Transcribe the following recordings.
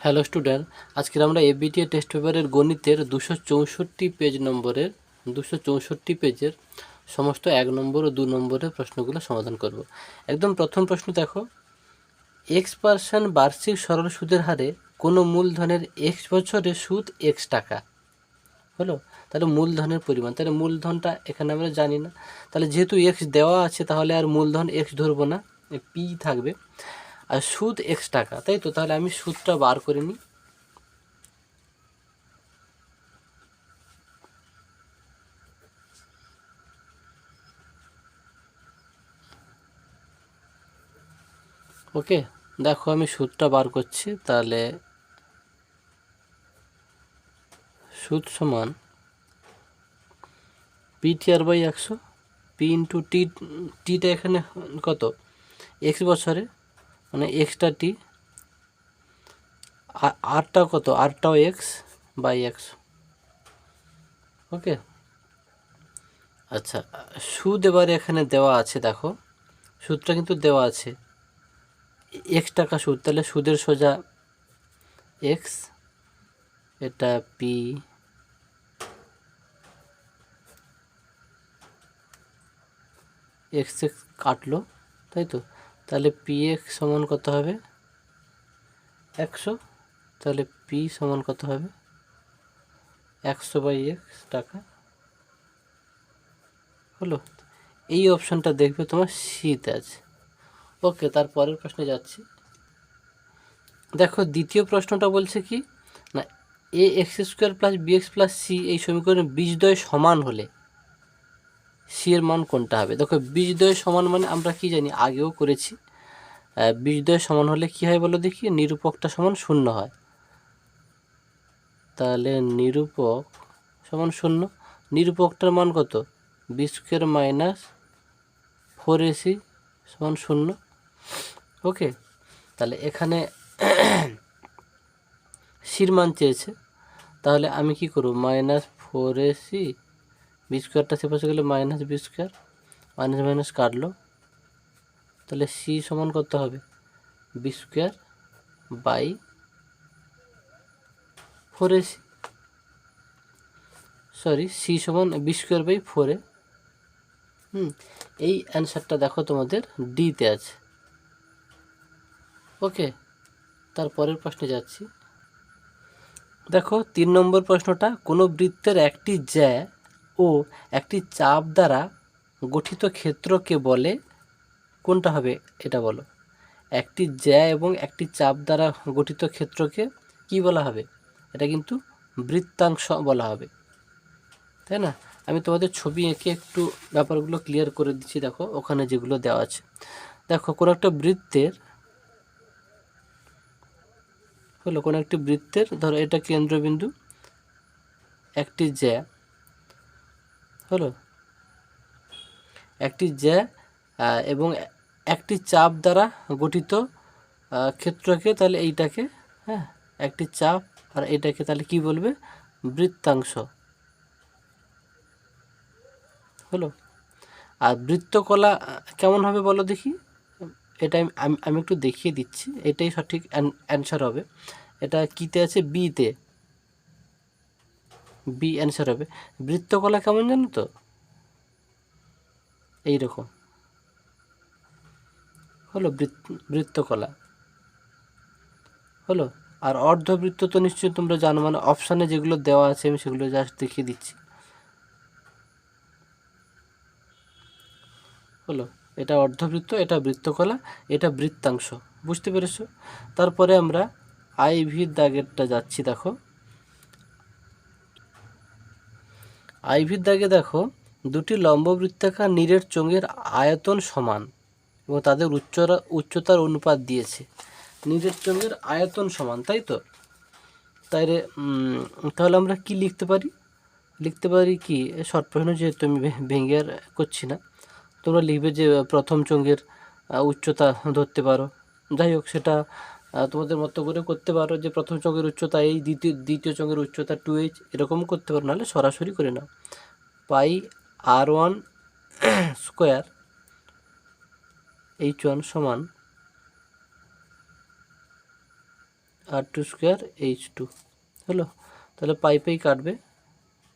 Hello student, আজকের আমরা ABTA test পেপারের গণিতের দুশো চৌষট্টি পেজ নম্বরের, দুশো চৌষট্টি পেজের সমস্ত এক নম্বর ও দু নম্বরের প্রশ্নগুলো সমাধান করব। একদম প্রথম প্রশ্ন দেখো এক্স পার্সেন্ট বার্ষিক সরল সুদের হারে কোনো মূলধনের এক্স বছরে সুদ এক্স টাকা? হলো? তাহলে মূলধনের পরিমাণ, তাহলে মূলধনটা এখানে আমরা জানি না। তাহলে যেহেতু এক্স দেওয়া আছে, তাহলে আর মূলধন এক্স ধরবো না পি থাকবে। আর সুদ এক্স টাকা তাই তো? তাহলে আমি সুদটা বার করে নিই। ওকে, দেখো আমি সুদটা বার করছি, তাহলে সুদ সমান পি টি আর বাই একশো পি ইন্টু টি টিটা এখানে কত? এক্স বছরে মানে এক্সটা টি আরটা কত? আরটাও এক্স বাই এক্স ওকে আচ্ছা সুদ এবারে এখানে দেওয়া আছে, দেখো। সুদটা কিন্তু দেওয়া আছে। এক্স টাকা সুদ, তাহলে সুদের সোজা এক্স এটা পি এক্স এক্স কাটলো, তাই তো? তাহলে পি এক্স সমান কত হবে? একশো। তাহলে পি সমান কত হবে? একশো বাই এক্স টাকা। হলো? এই অপশানটা দেখবে তোমার শীত আছে। ওকে তারপরের প্রশ্নে যাচ্ছি। দেখো, দ্বিতীয় প্রশ্নটা বলছে কি? না a x square plus b x plus c এই সমীকরণে বীজদ্বয় সমান হলে সি এর মান কোনটা হবে? দেখো বীজদ্বয় সমান মানে আমরা কি জানি, আগেও করেছি। বীজদ্বয় সমান হলে কি হয় বলো দেখি? নিরূপকটা সমান শূন্য হয়। তাহলে নিরূপক সমান শূন্য। নিরূপকটার মান কত? বি মাইনাস ফোর এসি সমান শূন্য। ওকে? তাহলে এখানে সির মান চেয়েছে। তাহলে আমি কি করব? মাইনাস ফোর এসি বি স্কোয়ারটা সেপাশে গেলে minus b square minus minus কাটলো। তাহলে সি সমান কত হবে? B square by four AC sorry c সমান বি স্কোয়ার বাই ফোরে হুম, এই অ্যান্সারটা দেখো তোমাদের ডিতে আছে। ওকে তারপরের প্রশ্নে যাচ্ছি। দেখো, তিন নম্বর প্রশ্নটা, কোনো বৃত্তের একটি জ্যা ও একটি চাপ দ্বারা গঠিত ক্ষেত্রকে বলে, কোনটা হবে এটা বলো। একটি জ্যা এবং একটি চাপ দ্বারা গঠিত ক্ষেত্রকে কি বলা হবে? এটা কিন্তু বৃত্তাংশ বলা হবে। তাই না? আমি তোমাদের ছবি এঁকে একটু ব্যাপারগুলো ক্লিয়ার করে দিচ্ছি, দেখো, ওখানে যেগুলো দেওয়া আছে। দেখো, কোনো একটা বৃত্তের হলো, কোনো একটি বৃত্তের, ধরো, এটা কেন্দ্রবিন্দু, একটি জ্যা হলো? একটি জ্যা এবং একটি চাপ দ্বারা গঠিত ক্ষেত্রকে তাহলে এইটাকে হ্যাঁ একটি চাপ আর এটাকে তাহলে কি বলবে? বৃত্তাংশ। হলো? আর বৃত্তকলা কেমন হবে বলো দেখি? এটা আমি আমি একটু দেখিয়ে দিচ্ছি, এটাই সঠিক অ্যান্সার হবে। এটা কিতে আছে? বিতে। বি অ্যান্সার হবে। বৃত্তকলা কেমন জানো তো? এইরকম। হলো বৃত্তকলা। হলো? আর অর্ধবৃত্ত তো নিশ্চয়ই তোমরা জানো মানে অপশানে যেগুলো দেওয়া আছে আমি সেগুলো জাস্ট দেখিয়ে দিচ্ছি। হলো? এটা অর্ধবৃত্ত, এটা বৃত্তকলা, এটা বৃত্তাংশ। বুঝতে পেরেছ? তারপরে আমরা আইভির দাগেরটা যাচ্ছি, দেখো। আইভির দাগে দেখো, দুটি লম্ববৃত্তাকার নীরের চোঙের আয়তন সমান এবং তাদের উচ্চরা, উচ্চতার অনুপাত দিয়েছে। নীরের চোঙের আয়তন সমান, তাই তো? তাইলে তাহলে আমরা কি লিখতে পারি? লিখতে পারি কি? শর্ট প্রশ্ন যেহেতু আমি ভেঙে আর করছি না। তোমরা লিখবে যে প্রথম চঙ্গের উচ্চতা ধরতে পারো। যাই হোক, সেটা তোমাদের মতো করে করতে পারো যে প্রথম চঙ্গের উচ্চতা এই, দ্বিতীয় দ্বিতীয় চঙ্গের উচ্চতা টু এইচ এরকম করতে পারো, নাহলে সরাসরি করে নাও। Pi R one square H one সমান R two square H two হলো? তাহলে পাই পাই কাটবে,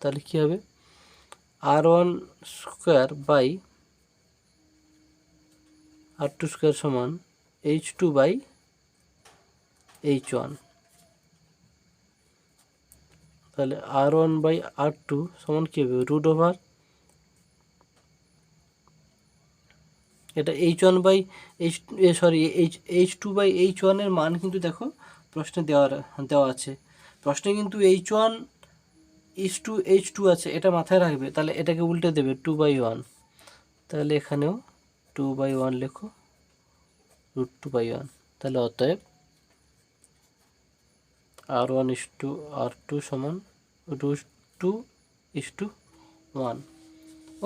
তাহলে কী হবে? R one square by R two square সমান H two by H one তাহলে R one by R two সমান কী হবে? রুট ওভার এটা H one by H sorry H H two by H ওয়ানের মান কিন্তু দেখো প্রশ্নে দেওয়া দেওয়া আছে। প্রশ্নে কিন্তু H one is two H two আছে, এটা মাথায় রাখবে। তাহলে এটাকে উল্টে দেবে টু বাই ওয়ান তাহলে এখানেও টু বাই ওয়ান লেখো রুট টু বাই ওয়ান তাহলে অতএব R one is two R two সমান root two is two one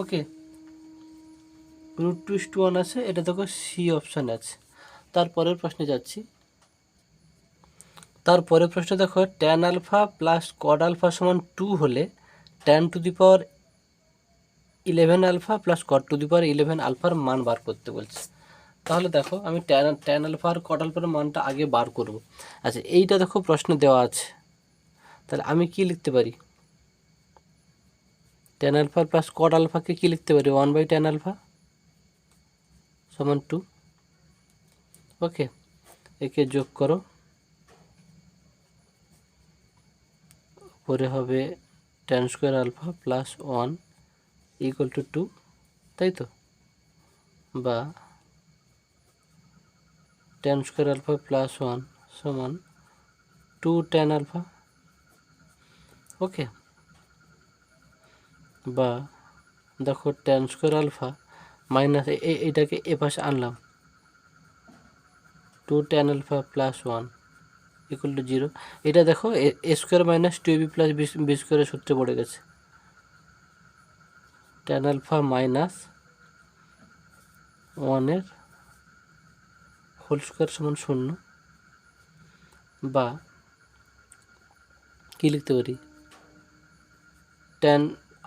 okay root two is two one আছে। এটা দেখো সি অপশান আছে। তারপরের প্রশ্নে যাচ্ছি। তারপরের প্রশ্ন দেখো tan alpha plus cot alpha সমান টু হলে tan to the power eleven alpha plus cot to the power eleven আলফার মান বার করতে বলছে। তাহলে দেখো, আমি ট্যান ট্যান আলফা আর কট আলফার মানটা আগে বার করব। আচ্ছা এইটা দেখো প্রশ্ন দেওয়া আছে। তাহলে আমি কি লিখতে পারি? ট্যান আলফা প্লাস কট আলফাকে কি লিখতে পারি? ওয়ান বাই ট্যান আলফা সমান টু ওকে, একে যোগ করো। পরে হবে tan square alpha plus one equal to two তাই তো? বা tan square alpha plus one সমান টু টেন আলফা ওকে বা দেখো টেন স্কোয়ার আলফা মাইনাস এইটাকে এ পাশে আনলাম। Two tan alpha plus one equal to zero এটা দেখো a square minus two b plus b স্কোয়ারের সূত্রে পড়ে গেছে। টেন আলফা মাইনাস ওয়ানের হোল স্কোয়ার সমান শূন্য বা কী লিখতে পারি? টেন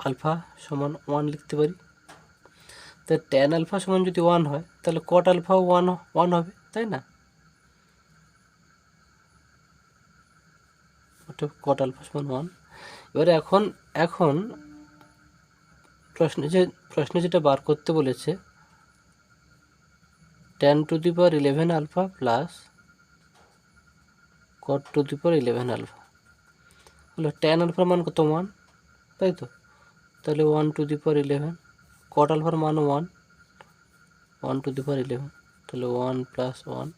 আলফা সমান ওয়ান লিখতে পারি। তা টেন আলফা সমান যদি ওয়ান হয়, তাহলে কট আলফা ওয়ান ওয়ান হবে, তাই না? ওটা কট আলফা সমান ওয়ান এবারে এখন এখন প্রশ্নে যে, প্রশ্নে যেটা বার করতে বলেছে tan to the power eleven alpha plus cot to the power eleven alpha. হলো টেন আলফার মান কত? ওয়ান। তাই তো? তাহলে one to the power eleven. Cot আলফার মান one. One to the power eleven. তাহলে ওয়ান প্লাস ওয়ান।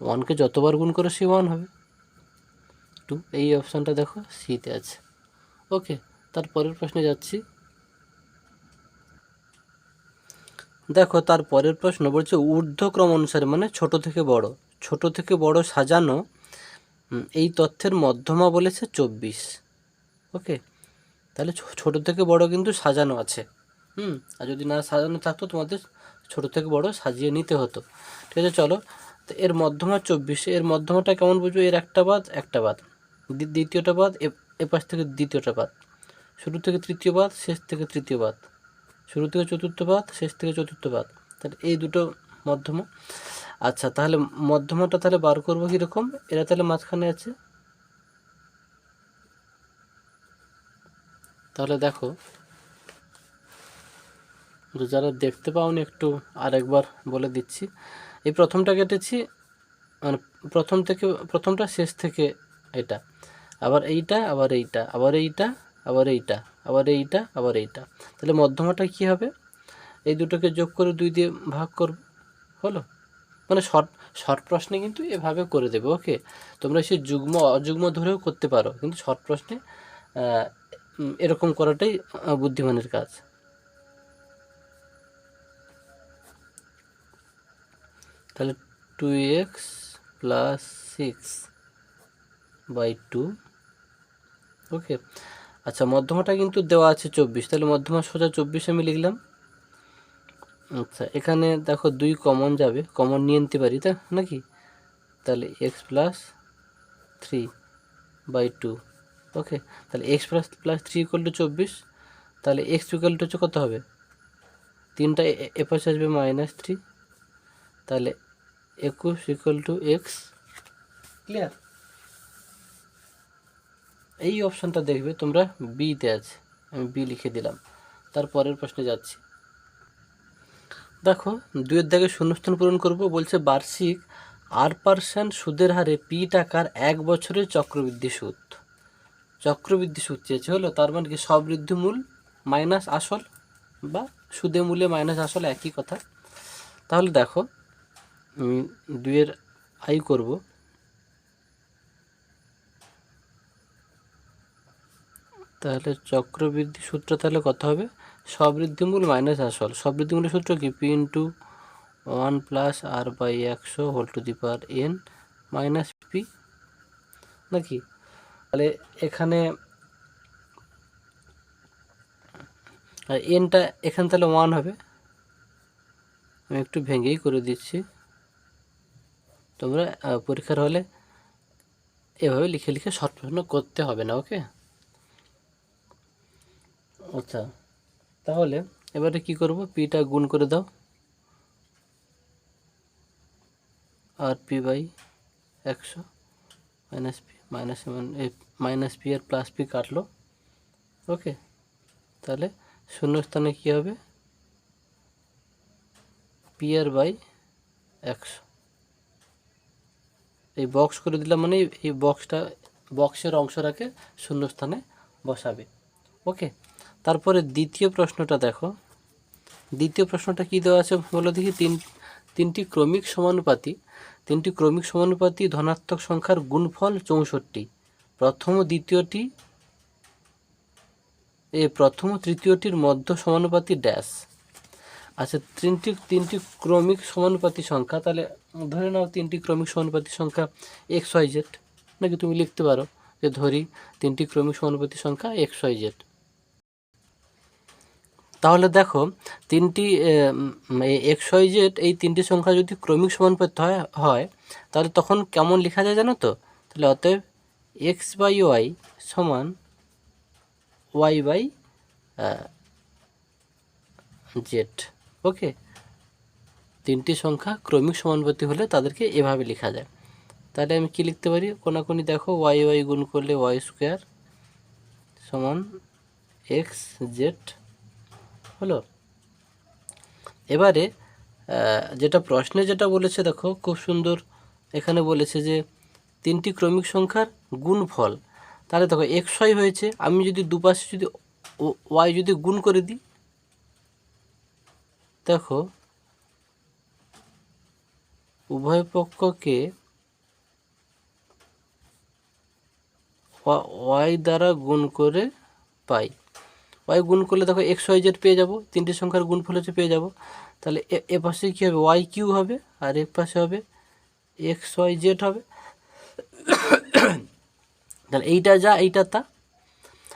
ওয়ানকে যতবার গুণ করে সে ওয়ান হবে। টু, এই অপশানটা দেখো সিতে আছে। ওকে, তারপরের প্রশ্নে যাচ্ছি। দেখো, তার পরের প্রশ্ন বলছে, ঊর্ধ্বক্রম অনুসারে মানে ছোট থেকে বড়। ছোট থেকে বড় সাজানো এই তথ্যের মধ্যমা বলেছে চব্বিশ। ওকে? তাহলে ছোট থেকে বড় কিন্তু সাজানো আছে। হুম? আর যদি না সাজানো থাকতো, তোমাদের ছোট থেকে বড় সাজিয়ে নিতে হতো। ঠিক আছে, চলো। তো এর মধ্যমা চব্বিশ। এর মধ্যমাটা কেমন বুঝব? এর একটা বাদ একটা বাদ। দ্বিতীয়টা বাদ, এ- এপাশ থেকে দ্বিতীয়টা বাদ। শুরু থেকে তৃতীয় বাদ, শেষ থেকে তৃতীয় বাদ। শুরু থেকে চতুর্থ পাদ শেষ থেকে চতুর্থ পাদ তাহলে এই দুটো মধ্যমা। আচ্ছা তাহলে মধ্যমাটা তাহলে বার করব কীরকম? এরা তাহলে মাঝখানে আছে। তাহলে দেখো যারা দেখতে পাওনি একটু আরেকবার বলে দিচ্ছি। এই প্রথমটা কেটেছি মানে প্রথম থেকে, প্রথমটা শেষ থেকে এটা। আবার এইটা আবার এইটা আবার এইটা আবার এইটা আবার এইটা আবার এইটা। তাহলে মধ্যমাটা কী হবে? এই দুটোকে যোগ করে দুই দিয়ে ভাগ করব হলো? মানে শর্ট শর্ট প্রশ্নে কিন্তু এভাবে করে দেবে, ওকে? তোমরা সে যুগ্ম, অযুগ্ম ধরেও করতে পারো, কিন্তু শর্ট প্রশ্নে এরকম করাটাই বুদ্ধিমানের কাজ। তাহলে two x plus six by two, okay? আচ্ছা মধ্যমাটা কিন্তু দেওয়া আছে চব্বিশ। তাহলে মধ্যমা সোজা চব্বিশ আমি লিখলাম। আচ্ছা এখানে দেখো দুই কমন যাবে। কমন নিয়ে নিতে পারি, তা নাকি? তাহলে x plus three by two okay তাহলে x plus plus three equal to চব্বিশ। তাহলে এক্স ইকুয়াল টু হচ্ছে কত হবে? তিনটা এপাশে আসবে মাইনাস থ্রি তাহলে একুশ ইকুয়াল টু এক্স ক্লিয়ার এই অপশানটা দেখবে, তোমরা বিতে আছে। আমি বি লিখে দিলাম। তারপরের প্রশ্নে যাচ্ছি। দেখো দুয়ের দাগে শূন্যস্থান পূরণ করব বলছে বার্ষিক আট পার্সেন্ট সুদের হারে পি টাকার এক বছরের চক্রবৃদ্ধি সুদ। চক্রবৃদ্ধি সুদ চেয়েছে হলো, তার মানে কি সবৃদ্ধি মূল মাইনাস আসল বা সুদে মূলে মাইনাস আসল একই কথা। তাহলে দেখো দুয়ের আই করব। তাহলে চক্রবৃদ্ধি সূত্র তাহলে কত হবে? সবৃদ্ধিমূল মাইনাস আসল। সবৃদ্ধিমূলের সূত্র কি? P into one plus R by একশো whole to the power N minus P নাকি? তাহলে এখানে এনটা এখানে তাহলে ওয়ান হবে। আমি একটু ভেঙেই করে দিচ্ছি। তোমরা পরীক্ষার হলে এভাবে লিখে লিখে শর্ট প্রশ্ন করতে হবে না ওকে আচ্ছা। তাহলে এবারে কি করব? পিটা গুণ করে দাও। আর পি বাই একশো minus P minus minus P R plus P কাটলো। ওকে তাহলে শূন্য স্থানে কী হবে? পি আর বাই একশো। এই বক্স করে দিলাম মানে এই বক্সটা বক্সের অংশটাকে শূন্যস্থানে বসাবে। ওকে তারপরে দ্বিতীয় প্রশ্নটা দেখো। দ্বিতীয় প্রশ্নটা কী দেওয়া আছে বলো দেখি। তিন, তিনটি ক্রমিক সমানুপাতি। তিনটি ক্রমিক সমানুপাতি ধনাত্মক সংখ্যার গুণফল চৌষট্টি। প্রথম ও দ্বিতীয়টি এ প্রথম তৃতীয়টির মধ্য সমানুপাতি ড্যাশ। আচ্ছা তিনটি তিনটি ক্রমিক সমানুপাতি সংখ্যা, তাহলে ধরে নাও তিনটি ক্রমিক সমানুপাতি সংখ্যা এক্স ওয়াই জেড, নাকি তুমি লিখতে পারো যে ধরি তিনটি ক্রমিক সমানুপাতি সংখ্যা এক্স ওয়াই জেড। তাহলে দেখো, তিনটি এক্স ওয়াই জেড এই তিনটি সংখ্যা যদি ক্রমিক সমানুপাতি হয় তাহলে তখন কেমন লেখা যায় জানো তো? তাহলে অতএব এক্স বাই ওয়াই সমান ওয়াই বাই জেড ওকে তিনটি সংখ্যা ক্রমিক সমানুপাতি হলে তাদেরকে এভাবে লেখা যায়। তাহলে আমি কি লিখতে পারি? কোনাকুনি দেখো ওয়াই ওয়াই গুণ করলে ওয়াই স্কোয়ার সমান এক্স জেড হলো? এবারে যেটা প্রশ্নে যেটা বলেছে, দেখো, খুব সুন্দর এখানে বলেছে যে তিনটি ক্রমিক সংখ্যার গুণফল। তাহলে দেখো এক্স ওয়াই হয়েছে, আমি যদি দুপাশে যদি ওয়াই যদি গুণ করে দিই, দেখো, উভয় পক্ষকে ওয়াই দ্বারা গুণ করে পাই। ওয়াই গুণ করলে দেখো এক্স ওয়াই জেড পেয়ে যাব। তিনটি সংখ্যার গুণফল হচ্ছে পেয়ে যাব। তাহলে এ- পাশে কী হবে? ওয়াই কিউ হবে, আর এ পাশে হবে এক্স ওয়াই জেড হবে। তাহলে এইটা যা, এইটা তা।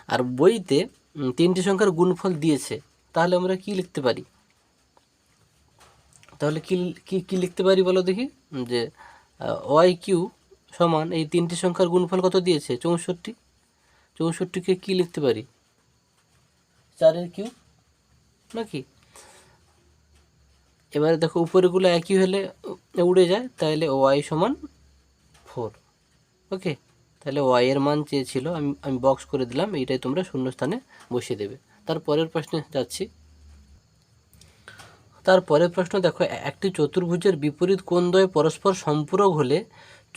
আর বইতে তিনটি সংখ্যার গুণফল দিয়েছে। তাহলে আমরা কি লিখতে পারি? তাহলে কি কি কি লিখতে পারি বলো দেখি? যে ওয়াই কিউ সমান এই তিনটি সংখ্যার গুণফল কত দিয়েছে? চৌষট্টি। চৌষট্টিকে কি লিখতে পারি? চারের কিউ? নাকি? এবারে দেখো উপরেগুলো একই হলে উড়ে যায়, তাহলে ওয়াই সমান ফোর ওকে? তাহলে ওয়াই এর মান চেয়েছিল আমি আমি বক্স করে দিলাম, এইটাই তোমরা শূন্যস্থানে বসিয়ে দেবে। তারপরের প্রশ্নে যাচ্ছি। তারপরের প্রশ্ন দেখো, একটি চতুর্ভুজের বিপরীত কোণদ্বয় পরস্পর সম্পূরক হলে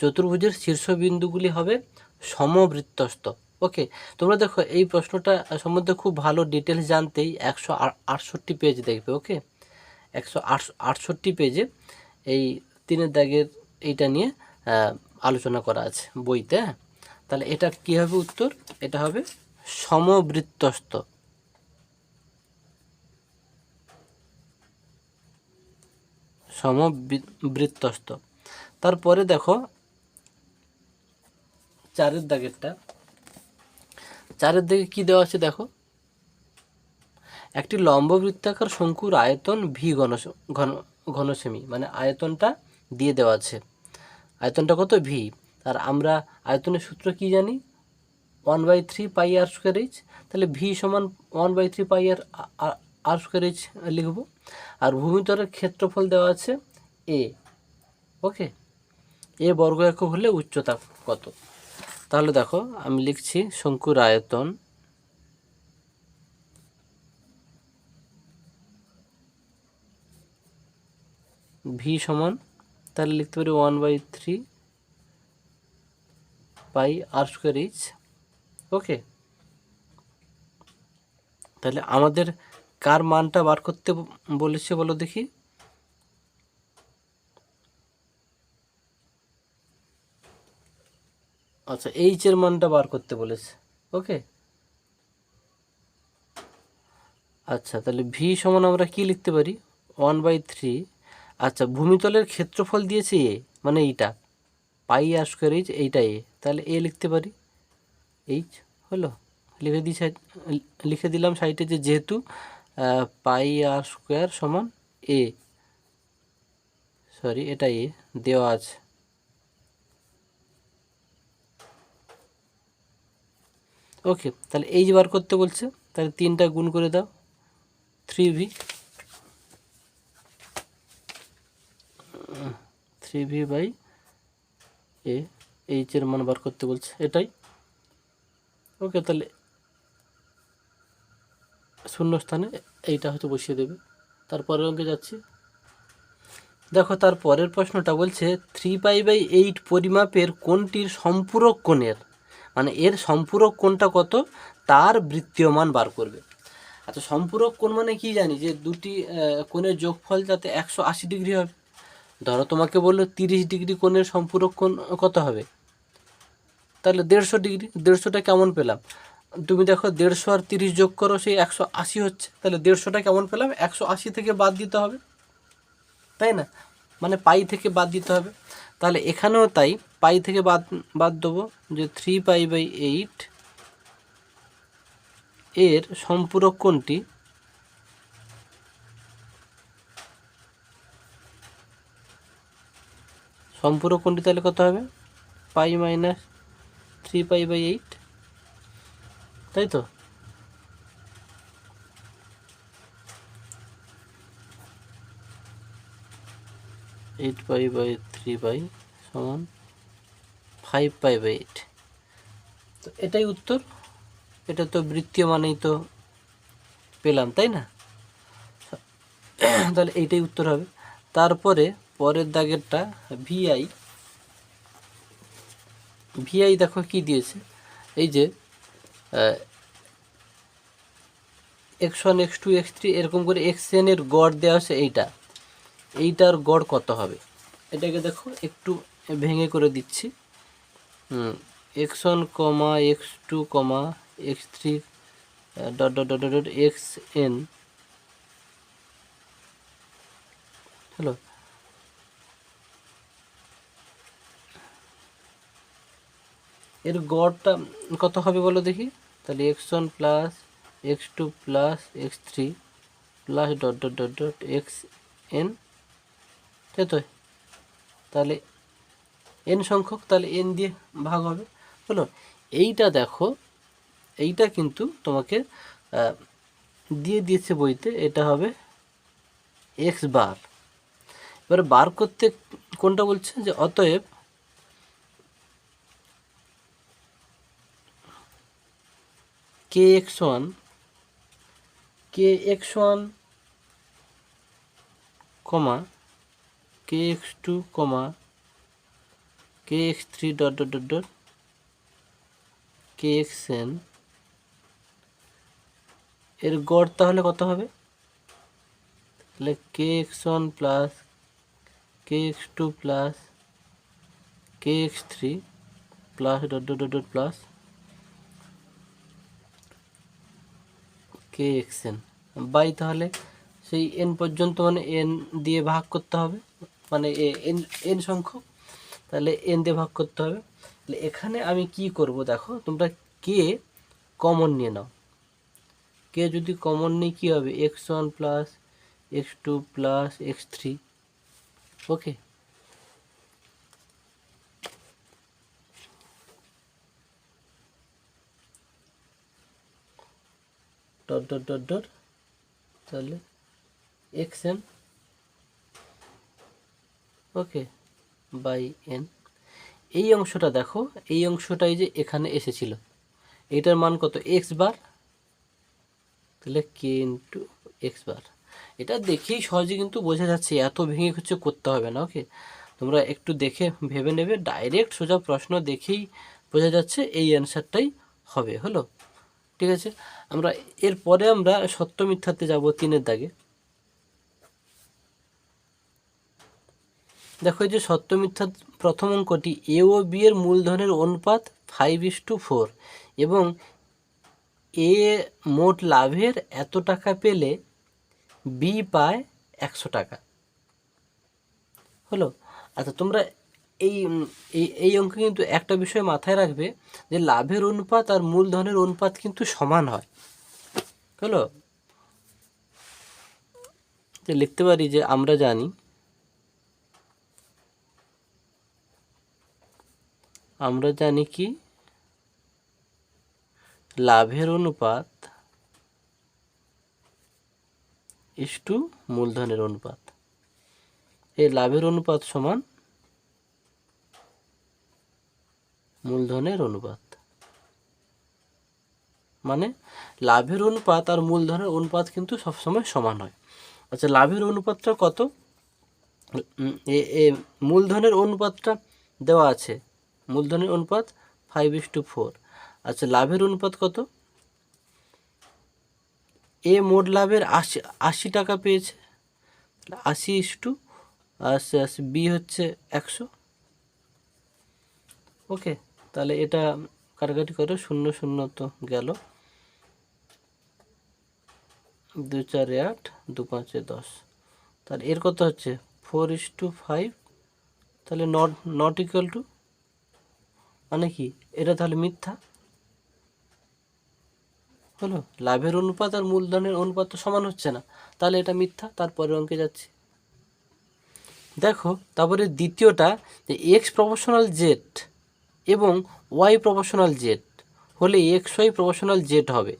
চতুর্ভুজের শীর্ষবিন্দুগুলি হবে সমবৃত্তস্ত ওকে তোমরা দেখো, এই প্রশ্নটা সম্বন্ধে খুব ভালো ডিটেলস জানতেই একশো আটষট্টি পেজ দেখবে ওকে একশো আটষট্টি পেজে এই তিনের দাগের এইটা নিয়ে আলোচনা করা আছে বইতে হ্যাঁ? তাহলে এটা কী হবে উত্তর? এটা হবে সমবৃত্তস্ত সমবৃত্তস্ত তারপরে দেখো, চারের দাগেরটা। চারের দিকে কি দেওয়া আছে দেখো? একটি লম্ব বৃত্তাকার শঙ্কুর আয়তন ভি ঘন ঘন ঘন সেমি মানে আয়তনটা দিয়ে দেওয়া আছে। আয়তনটা কত? ভি আর আমরা আয়তনের সূত্র কি জানি? One by three pi R square H তাহলে ভি সমান one by three pi R R square H লিখব। আর ভূমিতলের ক্ষেত্রফল দেওয়া আছে এ ওকে এ বর্গ একক হলে উচ্চতা কত? তাহলে দেখো, আমি লিখছি শঙ্কুর আয়তন ভি সমান, তাহলে লিখতে পারি one by three pi R square H okay তাহলে আমাদের কার মানটা বার করতে বলেছে বলো দেখি। আচ্ছা এইচ এর মানটা বার করতে বলেছে। ওকে আচ্ছা তাহলে ভি সমান আমরা কি লিখতে পারি? ওয়ান বাই থ্রি আচ্ছা ভূমিতলের ক্ষেত্রফল দিয়েছে এ মানে এইটা। পাই আর স্কোয়ার এইচ এইটা এ তাহলে এ লিখতে পারি? এইচ হলো? লিখে দিই লিখে দিলাম সাইডে যে যেহেতু পাই আর স্কোয়ার সমান এ সরি এটা এ দেওয়া আছে। ওকে তাহলে এই যে বার করতে বলছে, তাহলে তিনটা গুণ করে দাও three V three V by A H এর মান বার করতে বলছে, এটাই। ওকে তাহলে শূন্য স্থানে এইটা হয়তো বসিয়ে দেবে। তারপরের অঙ্কে যাচ্ছি। দেখো, তার পরের প্রশ্নটা বলছে থ্রি পাই বাই এইট পরিমাপের কোনটির সম্পূরক কোণের? মানে এর সম্পূরক কোণটা কত? তার বৃত্তীয় মান বার করবে। আচ্ছা সম্পূরক কোণ মানে কি জানি? যে দুটি কোণের যোগফল যাতে একশো আশি ডিগ্রি হবে ধরো তোমাকে বলল তিরিশ ডিগ্রি কোণের সম্পূরক কোণ কত হবে? তাহলে দেড়শো ডিগ্রি। দেড়শোটা কেমন পেলাম? তুমি দেখো দেড়শো আর তিরিশ যোগ করো, সেই একশো আশি হচ্ছে। তাহলে দেড়শোটা কেমন পেলাম? একশো আশি থেকে বাদ দিতে হবে। তাই না? মানে পাই থেকে বাদ দিতে হবে। তাহলে এখানেও তাই, পাই থেকে বাদ বাদ দেবো যে থ্রি পাই বাই এইট এর সম্পূরক কোনটি? সম্পূরক কোনটি তাহলে কত হবে? Pi minus three pi by eight তাই তো? Eight pi by three pi সমান ফাইভ পাই বাই এইট তো এটাই উত্তর। এটা তো বৃত্তীয় মানেই তো পেলাম, তাই না? তাহলে এইটাই উত্তর হবে। তারপরে পরের দাগেরটা ভিআই ভিআই দেখো কি দিয়েছে? এই যে x one x two x three এরকম করে এক্সের গড় দেওয়া আছে এইটা। এইটার গড় কত হবে? এটাকে দেখো, একটু ভেঙে করে দিচ্ছি। X one comma x two comma x three dot dot dot dot x n hello এর গড়টা কত হবে বলো দেখি? তাহলে x one plus x two plus x three plus dot dot dot dot x n তাই তো তাহলে এন সংখ্যক, তাহলে এন দিয়ে ভাগ হবে। হলো এইটা দেখো, এইটা কিন্তু তোমাকে দিয়ে দিয়েছে বইতে, এটা হবে এক্স বার এবার বার করতে কোনটা বলছে? যে অতএব k x one k x one comma k x two comma k x three dot dot k x n এর গড় তাহলে কত হবে? তাহলে k x one plus k x two plus k x three plus dot dot dot dot plus k x n by তাহলে সেই N পর্যন্ত মানে এন দিয়ে ভাগ করতে হবে। মানে এন এন সংখ্যক, তাহলে এন দিয়ে ভাগ করতে হবে। তাহলে এখানে আমি কি করব দেখো, তোমরা কে কমন নিয়ে নাও। কে যদি কমন নিই, কী হবে? X one plus x two plus x three okay dot dot dot dot তাহলে x n okay by n এই অংশটা দেখো, এই অংশটাই যে এখানে এসেছিল। এটার মান কত? এক্স বার তাহলে কে ইন্টু এক্স বার এটা দেখেই সহজে কিন্তু বোঝা যাচ্ছে, এত ভেঙে হচ্ছে করতে হবে না ওকে তোমরা একটু দেখে ভেবে নেবে ডাইরেক্ট সোজা প্রশ্ন দেখেই বোঝা যাচ্ছে এই অ্যান্সারটাই হবে, হলো? ঠিক আছে? আমরা এরপরে আমরা সত্য মিথ্যাতে যাব তিনের দাগে। দেখো এই যে সত্য মিথ্যা প্রথম অঙ্কটি এ ও বি এর মূলধনের অনুপাত ফাইভ ইস টু ফোর এবং এ মোট লাভের এত টাকা পেলে বি পায় একশো টাকা। হলো? আচ্ছা তোমরা এই এই অঙ্কে কিন্তু একটা বিষয় মাথায় রাখবে যে লাভের অনুপাত আর মূলধনের অনুপাত কিন্তু সমান হয়। হলো? লিখতে পারি যে আমরা জানি আমরা জানি কি? লাভের অনুপাত ইস টু মূলধনের অনুপাত। এই লাভের অনুপাত সমান মূলধনের অনুপাত। মানে লাভের অনুপাত আর মূলধনের অনুপাত কিন্তু সবসময় সমান হয়। আচ্ছা লাভের অনুপাতটা কত? এ এ, মূলধনের অনুপাতটা দেওয়া আছে। মূলধনের অনুপাত ফাইভ ইস টু ফোর আচ্ছা লাভের অনুপাত কত? এ মোট লাভের আশি আশি টাকা পেয়েছে। আশি ইস টু আশি আশি বি হচ্ছে একশো। ওকে, তাহলে এটা কাটাকাটি করে শূন্য শূন্য তো গেল। দু চারে, আট, দু, পাঁচে দশ। তাহলে এর কত হচ্ছে? ফোর ইস টু ফাইভ তাহলে নট নট ইকুয়াল টু মানে কি? এটা তাহলে মিথ্যা? হলো লাভের অনুপাত আর মূলধনের অনুপাত তো সমান হচ্ছে না। তাহলে এটা মিথ্যা? তারপরে অঙ্কে যাচ্ছে। দেখো, তারপরে দ্বিতীয়টা, যে এক্স প্রপোশনাল জেড এবং ওয়াই প্রপোশনাল জেড হলে এক্স ওয়াই প্রপোশনাল জেড হবে।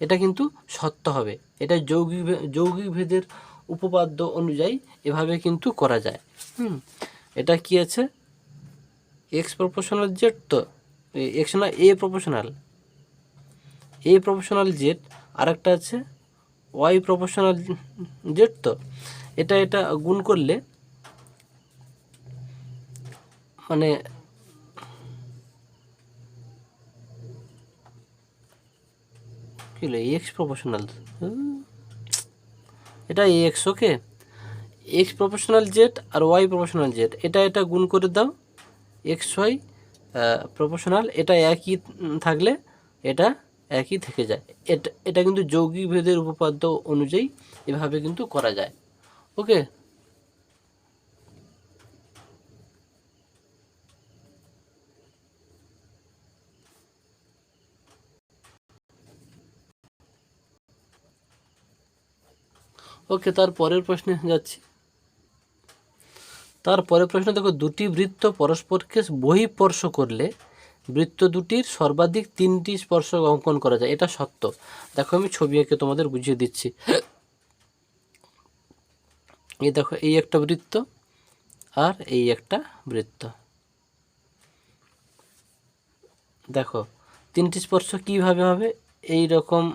এটা কিন্তু সত্য হবে। এটা যৌগিক যৌগিক ভেদের উপপাদ্য অনুযায়ী এভাবে কিন্তু করা যায়। হুম, এটা কি আছে? এক্স প্রপোশনাল জেড তো এক্স না a proportional a proportional z আরেকটা আছে ওয়াই প্রপোশনাল জেড তো, এটা এটা গুণ করলে মানে কি হলো এক্স প্রপোশনাল এটা x okay x proportional z আর ওয়াই প্রপোশনাল জেড এটা এটা গুণ করে দাও। এক্স ওয়াই প্রপোশনাল এটা একই থাকলে এটা একই থেকে যায়। এটা এটা কিন্তু যৌগিক ভেদের উপপাদ্য অনুযায়ী এভাবে কিন্তু করা যায়। ওকে ওকে তার পরের প্রশ্নে যাচ্ছি। তার পরের প্রশ্ন, দেখো, দুটি বৃত্ত পরস্পরকে বহিঃস্পর্শ করলে বৃত্ত দুটির সর্বাধিক তিনটি স্পর্শক অঙ্কন করা যায়। এটা সত্য। দেখো, আমি ছবি এঁকে তোমাদের বুঝিয়ে দিচ্ছি। এই দেখো, এই একটা বৃত্ত আর এই একটা বৃত্ত। দেখো, তিনটি স্পর্শ কীভাবে হবে? এই রকম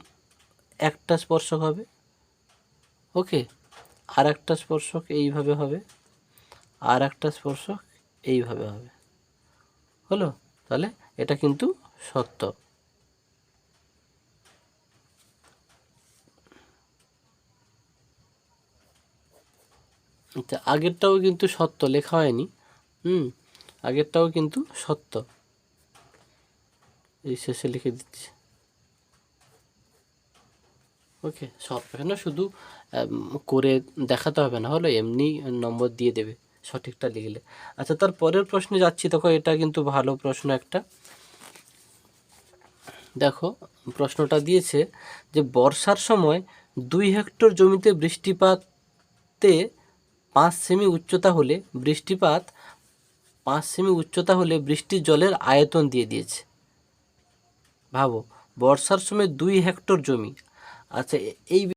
একটা স্পর্শক হবে। ওকে? আর একটা স্পর্শক এইভাবে হবে। আর একটা স্পর্শক এইভাবে হবে। হলো? তাহলে এটা কিন্তু সত্য। আচ্ছা আগেরটাও কিন্তু সত্য, লেখা হয়নি। হুম, আগেরটাও কিন্তু সত্য। এই শেষে লিখে দিচ্ছি। ওকে, সব এখানে শুধু করে দেখাতে হবে না। হলো, এমনি নম্বর দিয়ে দেবে। সঠিকটা লিখলে। আচ্ছা তার পরের প্রশ্নে যাচ্ছি। দেখো, এটা কিন্তু ভালো প্রশ্ন একটা। দেখো, প্রশ্নটা দিয়েছে যে, বর্ষার সময় দুই হেক্টর জমিতে বৃষ্টিপাতে পাঁচ সেমি উচ্চতা হলে বৃষ্টিপাত পাঁচ সেমি উচ্চতা হলে বৃষ্টির জলের আয়তন দিয়ে দিয়েছে। ভাবো, বর্ষার সময় দুই হেক্টর জমি। আচ্ছা এই